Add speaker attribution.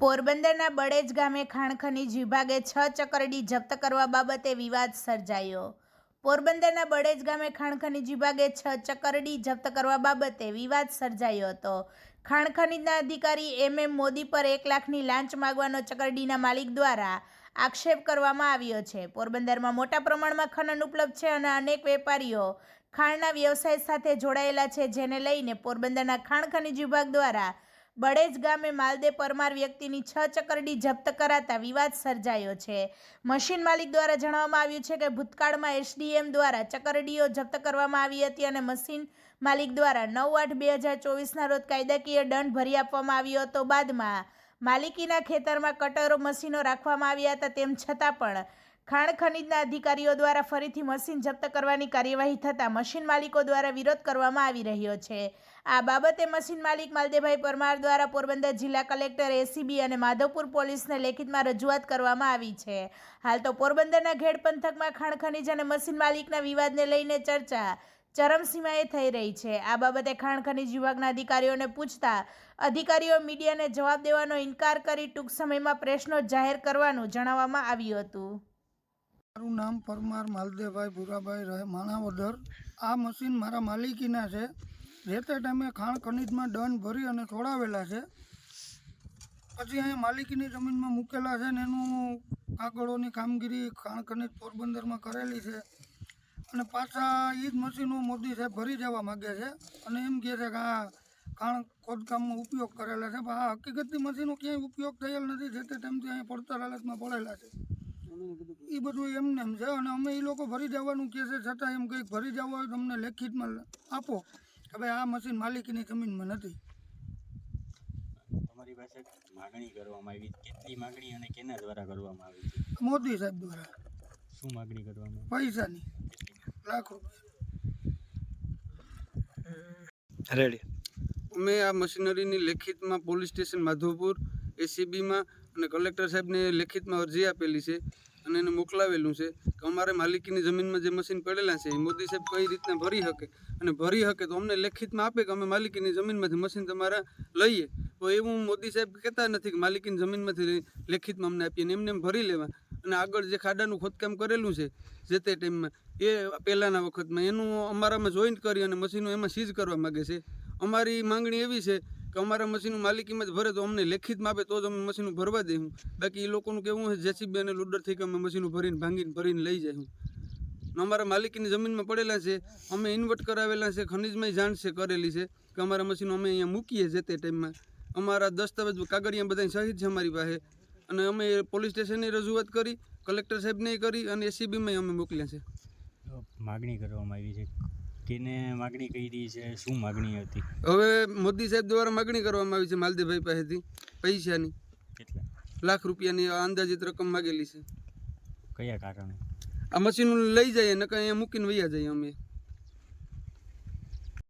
Speaker 1: પોરબંદરના બળેજ ગામે ખાણ ખનીજ વિભાગે છ ચકરડી જપ્ત કરવા બાબતે વિવાદ સર્જાયો. પોરબંદરના બળેજ ગામે ખાણ ખનીજ વિભાગે છ ચકરડી જપ્ત કરવા બાબતે વિવાદ સર્જાયો હતો. ખાણ ખનીજના અધિકારી એમ. એમ. મોદી પર એક લાખની લાંચ માગવાનો ચકરડીના માલિક દ્વારા આક્ષેપ કરવામાં આવ્યો છે. પોરબંદરમાં મોટા પ્રમાણમાં ખનન ઉપલબ્ધ છે અને અનેક વેપારીઓ ખાણના વ્યવસાય સાથે જોડાયેલા છે, જેને લઈને પોરબંદરના ખાણ ખનીજ વિભાગ દ્વારા બળેજ ગામે માલદે પરમાર વ્યક્તિની છ ચકરડી જપ્ત કરાતા વિવાદ સર્જાયો છે. મશીન માલિક દ્વારા જણાવવામાં આવ્યું છે કે ભૂતકાળમાં એસડીએમ દ્વારા ચકરડીઓ જપ્ત કરવામાં આવી હતી અને મશીન માલિક દ્વારા નવ આઠ બે હજાર ચોવીસના રોજ કાયદાકીય દંડ ભરી આપવામાં આવ્યો હતો. બાદમાં માલિકીના ખેતરમાં કટરો મશીનો રાખવામાં આવ્યા હતા, તેમ છતાં પણ ખાણ ખનીજના અધિકારીઓ દ્વારા ફરીથી મશીન જપ્ત કરવાની કાર્યવાહી થતાં મશીન માલિકો દ્વારા વિરોધ કરવામાં આવી રહ્યો છે. આ બાબતે મશીન માલિક માલદેભાઈ પરમાર દ્વારા પોરબંદર જિલ્લા કલેક્ટર, એસીબી અને માધવપુર પોલીસને લેખિતમાં રજૂઆત કરવામાં આવી છે. હાલ તો પોરબંદરના ઘેડ પંથકમાં ખાણ ખનીજ અને મશીન માલિકના વિવાદને લઈને ચર્ચા ચરમસીમાએ થઈ રહી છે. આ બાબતે ખાણ ખનીજ વિભાગના અધિકારીઓને પૂછતા અધિકારીઓ મીડિયાને જવાબ દેવાનો ઇનકાર કરી ટૂંક સમયમાં પ્રેસનો જાહેર કરવાનું જણાવવામાં આવ્યું હતું.
Speaker 2: મારું નામ પરમાર માલદેવભાઈ ભૂરાભાઈ રહે, માણાવદર. આ મશીન મારા માલિકીના છે. જે તે ટાઈમે ખાણ ખનીજમાં દંડ ભરી અને છોડાવેલા છે. પછી અહીંયા માલિકીની જમીનમાં મૂકેલા છે ને એનું કાગળોની કામગીરી ખાણ ખનીજ પોરબંદરમાં કરેલી છે. અને પાછા એ જ મશીનો મોદી સાહેબ ભરી જવા માગે છે. અને એમ કહે છે કે આ ખાણ ખોદકામમાં ઉપયોગ કરેલા છે. પણ આ હકીકતની મશીનો ક્યાંય ઉપયોગ થયેલ નથી. જે તે ટાઈમથી અહીંયા પડતર હાલતમાં પડેલા છે. એ બધું એમને છે અને અમે એ લોકો ભરી જવાનું કહે છે છતાં એમ કંઈક ભરી જવા હોય તમને લેખિતમાં આપો કે ભાઈ આ મશીન માલિકીની જમીનમાં નથી.
Speaker 3: તમારી પાસે માગણી કરવામાં આવી કેટલી માગણી અને કેના દ્વારા કરવામાં આવી છે?
Speaker 2: મોદી સાહેબ દ્વારા.
Speaker 3: શું માગણી કરવામાં
Speaker 2: પૈસાની. લાખ રૂપિયા.
Speaker 4: રેડી.
Speaker 5: અમે આ મશીનરીની લેખિતમાં પોલીસ સ્ટેશન માધવપુર એસીબીમાં અને કલેક્ટર સાહેબને લેખિતમાં અરજી આપેલી છે. અને એને મોકલાવેલું છે કે અમારે માલિકીની જમીનમાં જે મશીન પડેલા છે એ મોદી સાહેબ કઈ રીતના ભરી શકે? અને ભરી શકે તો અમને લેખિતમાં આપે કે અમે માલિકીની જમીનમાંથી મશીન તમારા લઈએ. તો એવું મોદી સાહેબ કહેતા નથી કે માલિકીની જમીનમાંથી લેખિતમાં અમને આપીએ એમને એમ ભરી લેવા. અને આગળ જે ખાડાનું ખોદકામ કરેલું છે, જે તે ટાઈમમાં, એ પહેલાંના વખતમાં એનું અમારામાં જોઈન્ટ કરી અને મશીનો એમાં સીઝ કરવા માગે છે. અમારી માંગણી એવી છે કે અમારા મશીનું માલિકીમાં જ ભરે તો અમને લેખિતમાં આપે તો જ અમે મશીનું ભરવા દઈશું બાકી એ લોકોનું કેવું છે જેસીબી અને લોડરથી કે અમે મશીનું ભરીને ભાંગીને ભરીને લઈ જઈશું અમારા માલિકીની જમીનમાં પડેલા છે, અમે ઇન્વર્ટ કરાવેલા છે ખનીજમાં જાણ છે કરેલી છે કે અમારા મશીનો અમે અહીંયા મૂકીએ જે તે ટાઈમમાં. અમારા દસ્તાવેજ કાગળિયા બધા સહિત છે અમારી પાસે. અને અમે પોલીસ સ્ટેશનની રજૂઆત કરી, કલેક્ટર સાહેબને કરી અને એસીબીમાં અમે મોકલ્યા છે.
Speaker 3: માગણી કરવામાં આવી છે. કેને માગણી કરી છે શું માગણી હતી?
Speaker 5: હવે મોદી સાહેબ દ્વારા માગણી કરવામાં આવી છે માલદીભાઈ પાસેથી પૈસાની.
Speaker 3: કેટલા?
Speaker 5: લાખ રૂપિયાની અંદાજિત રકમ માગેલી છે.
Speaker 3: કયા કારણે?
Speaker 5: આ મશીન લઈ જઈએ ને અહીંયા મૂકીને વૈયા જઈએ અમે.